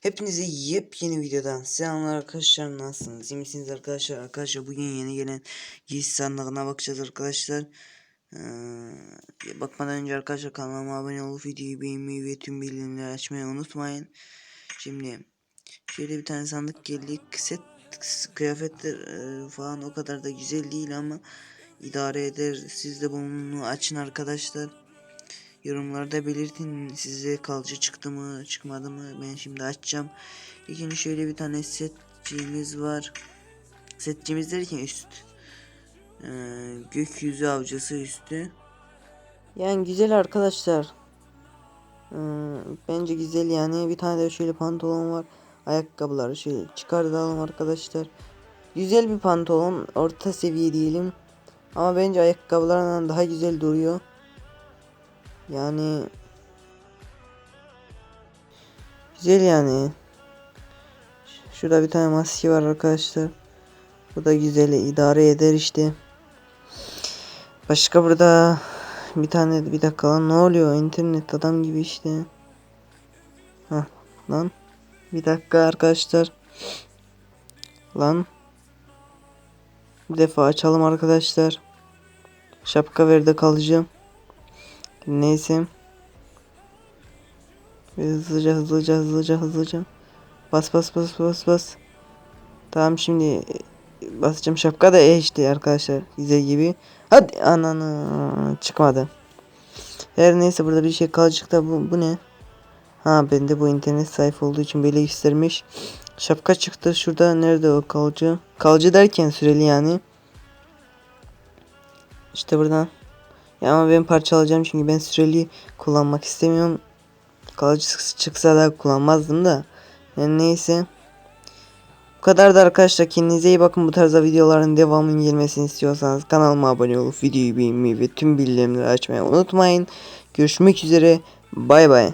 Hepinize yepyeni videodan selamlar arkadaşlar nasılsınız? İyi misiniz arkadaşlar? Arkadaşlar bugün yeni gelen giysi sandığına bakacağız arkadaşlar. Ee, bakmadan önce arkadaşlar kanalıma abone olup videoyu beğenmeyi ve tüm bildirimleri açmayı unutmayın. Şimdi şöyle bir tane sandık geldik. Set kıyafetler e, falan o kadar da güzel değil ama idare eder. Siz de bunu açın arkadaşlar. Yorumlarda belirtin size kalıcı çıktı mı çıkmadı mı ben şimdi açacağım. İkinci şöyle bir tane setçimiz var. Setçimiz derken üst. Ee, gökyüzü avcısı üstü. Yani güzel arkadaşlar. Ee, bence güzel yani. Bir tane de şöyle pantolon var. Ayakkabıları şöyle çıkartalım arkadaşlar. Güzel bir pantolon. Orta seviye diyelim. Ama bence ayakkabılarından daha güzel duruyor. Yani güzel yani. Şurada bir tane maske var arkadaşlar. Bu da güzel idare eder işte. Başka burada bir tane bir dakika lan ne oluyor internet adam gibi işte. Hah lan. Bir dakika arkadaşlar. Lan. Bir defa açalım arkadaşlar. Şapka verdi kalacağım. Neyse. Hızlıca hızlıca hızlıca hızlıca. Bas bas bas bas bas. Tamam şimdi basacağım şapka da e işte arkadaşlar. Güzel gibi. Hadi ananı çıkmadı. Her neyse burada bir şey kalacak da bu, bu ne? Ha bende bu internet sayfa olduğu için böyle göstermiş. Şapka çıktı. Şurada nerede o kalıcı? Kalıcı derken süreli yani. İşte buradan. Ya ama ben parçalayacağım çünkü ben süreli kullanmak istemiyorum. Kalıcı çıksa da kullanmazdım da. Yani neyse. Bu kadar da arkadaşlar kendinize iyi bakın bu tarzda videoların devamının gelmesini istiyorsanız kanalıma abone olup videoyu beğenmeyi ve tüm bildirimleri açmayı unutmayın. Görüşmek üzere. Bay bay.